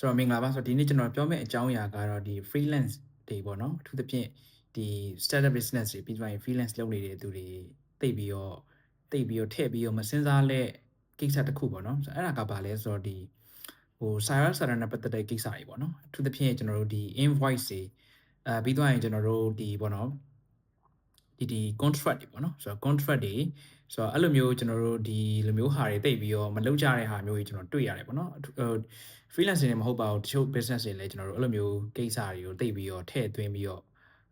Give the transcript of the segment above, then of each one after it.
ဆိုတော့မင်္ဂလာပါဆိုတော့ဒီနေ့ကျွန်တော်ပြောမယ့်အကြောင်းအရာကတော့ဒီ freelance တွေပေါ့နော်အထူးသဖြင့်ဒီ startup business တွေပြီးသွားရင် freelance လုပ်နေတဲ့သူတွေတိတ်ပြီးတော့တိတ်ပြီးတော့ထည့်ပြီးတော့မစင်စားလက်ကိစ္စတစ်ခုပေါ့နော်ဆိုတော့အဲ့ဒါကဘာလဲဆိုတော့ဒီဟို Cyrus ဆရာနဲ့ပတ်သက်တဲ့ကိစ္စတွေပေါ့နော်အထူးသဖြင့်ကျွန်တော်တို့ဒီ invoice တွေအဲပြီးသွားရင်ကျွန်တော်တို့ဒီပေါ့နော် ဒီဒီ contract တွေပေါ့နော်ဆိုတော့ contract တွေဆိုတော့အဲ့လိုမျိုးကျွန်တော်တို့ဒီလိုမျိုးဟာတွေတိတ်ပြီးတော့မလုပ်ကြတဲ့ဟာမျိုးတွေကျွန်တော်တွေ့ရတယ်ပေါ့နော်ဟို freelance တွေမဟုတ်ပါဘူးတချို့ business တွေလည်းကျွန်တော်တို့အဲ့လိုမျိုးကိစ္စတွေကိုတိတ်ပြီးတော့ထည့်သွင်းပြီးတော့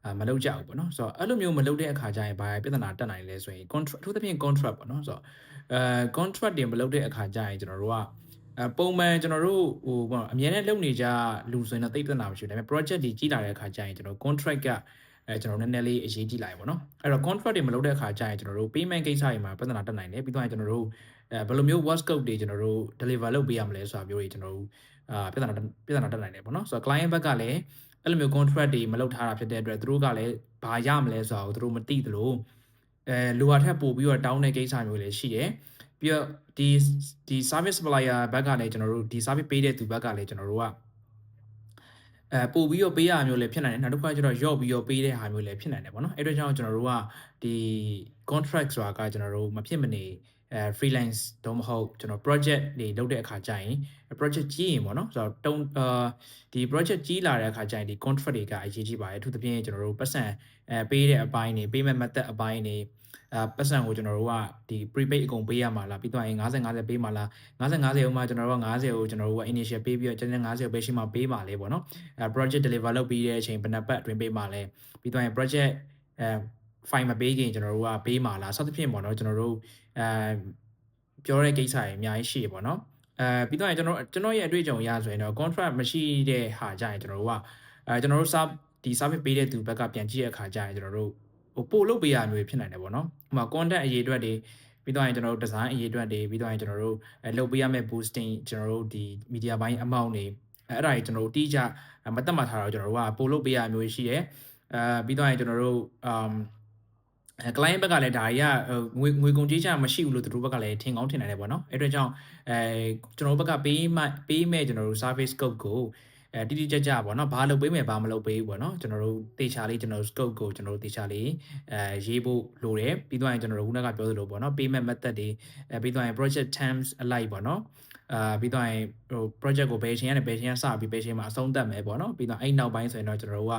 အာမလုပ်ကြဘူးပေါ့နော်ဆိုတော့အဲ့လိုမျိုးမလုပ်တဲ့အခါကျရင်ဘာပြဿနာတက်နိုင်လဲဆိုရင် contract အထူးသဖြင့် contract ပေါ့နော်ဆိုတော့အဲ contract တွေမလုပ်တဲ့အခါကျရင်ကျွန်တော်တို့ကအပုံမှန်ကျွန်တော်တို့ဟိုပေါ့အများနဲ့လုပ်နေကြလူဆိုရင်တော့တိတ်ပြဿနာမရှိဘူးဒါပေမဲ့ project တွေကြီးလာတဲ့အခါကျရင်ကျွန်တော် contract က အဲကျွန်တော်နည်းနည်းလေးအရေးကြီးလာပြီပေါ့နော်အဲ့တော့ contract တွေမလုပ်တဲ့အခါကျရင်ကျွန်တော်တို့ payment ကိစ္စတွေမှာပြဿနာတက်နိုင်တယ်ပြီးတော့ကျွန်တော်တို့အဲဘယ်လိုမျိုး work scope တွေကျွန်တော်တို့ deliver လုပ်ပေးရမလဲဆိုတာမျိုးတွေကျွန်တော်တို့အာပြဿနာပြဿနာတက်နိုင်တယ်ပေါ့နော်ဆိုတော့ client ဘက်ကလည်းအဲ့လိုမျိုး contract တွေမလုပ်ထားတာဖြစ်တဲ့အတွက်သူတို့ကလည်းဘာရမလဲဆိုတာကိုသူတို့မသိသလိုအဲလိုအပ်ထက်ပို့ပြီးတော့တောင်းတဲ့ကိစ္စမျိုးတွေလည်းရှိတယ်ပြီးတော့ဒီဒီ service supplier ဘက်ကလည်းကျွန်တော်တို့ဒီ service ပေးတဲ့သူဘက်ကလည်းကျွန်တော်တို့က အဲပို့ပြီးတော့ပေးရမျိုးလည်းဖြစ်နိုင်တယ်နောက်တစ်ခါကျတော့ရော့ပြီးတော့ပေးတဲ့ဟာမျိုးလည်းဖြစ်နိုင်တယ်ပေါ့နော်အဲ့တော့ကြောင့်ကျွန်တော်တို့ကဒီ contract ဆိုတာကကျွန်တော်တို့မဖြစ်မနေ အဲ freelance တော့မဟုတ်ကျွန်တော် project တွေလုပ်တဲ့အခါကျရင် project ကြီးရင်ပေါ့နော်ဆိုတော့တုံးအာဒီ project ကြီးလာတဲ့အခါကျရင်ဒီ contract တွေကအရေးကြီးပါတယ်အထူးသဖြင့်ကျွန်တော်တို့ပတ်စံအဲပေးတဲ့အပိုင်းတွေ payment method အပိုင်းတွေအာပတ်စံကိုကျွန်တော်တို့ကဒီ prepaid အကုန်ပေးရမှာလားပြီးတော့ရင်50 50ပေးမှာလား50 50ဥမာကျွန်တော်တို့က50ကိုကျွန်တော်တို့က initial ပေးပြီးတော့ကျန်တဲ့50ကိုပေးရှိမှပေးမှာလေပေါ့နော်အဲ project deliver လုပ်ပြီးတဲ့အချိန်ဘယ်နှပတ်အတွင်းပေးမှာလဲပြီးတော့ရင် project အဲ file မပေးခင်ကျွန်တော်တို့ကပေးမှာလားစသဖြင့်ပေါ့နော်ကျွန်တော်တို့အဲပြောတဲ့ကိစ္စတွေအများကြီးရှိရပေါ့နော်အဲပြီးတော့ကျွန်တော်ကျွန်တော်ရဲ့အတွေ့အကြုံရဆိုရင်တော့ contract မရှိတဲ့ဟာကြရင်ကျွန်တော်တို့ကအဲကျွန်တော်တို့ sub ဒီ service ပေးတဲ့သူဘက်ကပြန်ကြည့်တဲ့အခါကျရင်ကျွန်တော်တို့ဟိုပို့လုပ်ပေးရမျိုးဖြစ်နိုင်တယ်ပေါ့နော်ဥပမာ content အရေးအတွက်တွေပြီးတော့ရင်ကျွန်တော်တို့ design အရေးအတွက်တွေပြီးတော့ရင်ကျွန်တော်တို့အဲလုပ်ပေးရမယ့် boosting ကျွန်တော်တို့ဒီ media ဘိုင်း amount တွေအဲ့ဒါတွေကျွန်တော်တို့တိကျမတက်မှတ်ထားတော့ကျွန်တော်တို့ကပို့လုပ်ပေးရမျိုးရှိတယ်အဲပြီးတော့ရင်ကျွန်တော်တို့ um အဲ client ဘက်ကလည်းဒါတွေကငွေငွေကုန်ကြေးချမရှိဘူးလို့သူတို့ဘက်ကလည်းထင်ကောင်းထင်နိုင်တယ်ပေါ့နော်အဲ့အတွက်ကြောင့်အဲကျွန်တော်တို့ဘက်ကပေးမှပေးမဲ့ကျွန်တော်တို့ service scope ကိုအဲတိတိကျကျပေါ့နော်ဘာလုပ်ပေးမယ်ဘာမလုပ်ပေးဘူးပေါ့နော်ကျွန်တော်တို့တေချာလေးကျွန်တော်တို့ scope ကိုကျွန်တော်တို့တေချာလေးအဲရေးဖို့လိုတယ်ပြီးတော့ရင်ကျွန်တော်တို့ခုနကပြောသလိုပေါ့နော် payment method တွေအဲပြီးတော့ရင် project terms alike ပေါ့နော် အာပြီးတော့ရင်ဟို project ကိုဘယ်ချိန်ကနေဘယ်ချိန်ကစပြီးဘယ်ချိန်မှာအဆုံးသတ်မယ်ပေါ့နော်ပြီးတော့အဲ့နောက်ပိုင်းဆိုရင်တော့ကျွန်တော်တို့က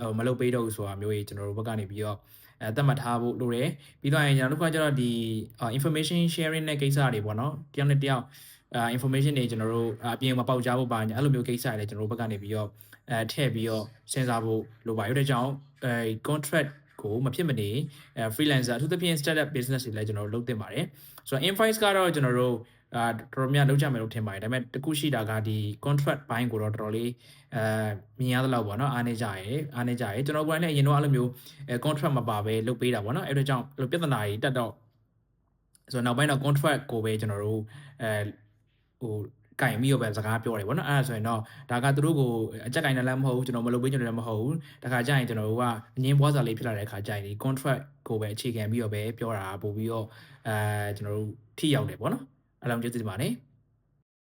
အဲမလုပ်ပေးတော့ဘူးဆိုတာမျိုးကြီးကျွန်တော်တို့ဘက်ကနေပြီးတော့အဲသတ်မှတ်ထားဖို့လိုတယ်ပြီးတော့ရင်ကျွန်တော်တို့ကကျတော့ဒီ information sharing နဲ့ကိစ္စတွေပေါ့နော်တယောက်နဲ့တယောက်အာ information တွေကျွန်တော်တို့အပြင်မှာပေါက်ကြားဖို့ပါညာအဲ့လိုမျိုးကိစ္စတွေလည်းကျွန်တော်တို့ဘက်ကနေပြီးတော့အဲထည့်ပြီးတော့စဉ်းစားဖို့လိုပါရတဲ့ကြောင့်အဲ contract ကိုမဖြစ်မနေအဲ freelancer အထူးသဖြင့် startup business တွေလည်းကျွန်တော်တို့လုပ်သင့်ပါတယ်ဆိုတော့ invoice ကတော့ကျွန်တော်တို့အာတော်တော်များလောက်ကြမယ်လို့ထင်ပါတယ်ဒါပေမဲ့တခုရှိတာကဒီ contract ဘိုင်းကိုတော့တော်တော်လေးအဲမြင်ရသလောက်ပေါ့နော်အားနေကြရယ်အားနေကြရယ်ကျွန်တော်ကိုယ်တိုင်လည်းအရင်တော့အဲ့လိုမျိုးအဲ contract မပါဘဲလုပ်ပေးတာပေါ့နော်အဲ့ဒါကြောင့်အဲ့လိုပြဿနာတွေတက်တော့ဆိုတော့နောက်ပိုင်းတော့ contract ကိုပဲကျွန်တော်တို့အဲဟို ကင်ပြီးတော့ပဲစကားပြောတယ်ဗောနော်အဲ့ဒါဆိုရင်တော့ဒါကသူတို့ကိုအကြက်ကင်တယ်လည်းမဟုတ်ဘူးကျွန်တော်မလုပ်ပေးကျွန်တော်လည်းမဟုတ်ဘူးတခါကျရင်ကျွန်တော်တို့ကအငင်းပွားစာလေးဖြစ်လာတဲ့အခါကျရင်ဒီ contract ကိုပဲအခြေခံပြီးတော့ပဲပြောတာပို့ပြီးတော့အဲကျွန်တော်တို့ထိရောက်တယ်ဗောနော်အားလုံးကျေးဇူးတင်ပါတယ်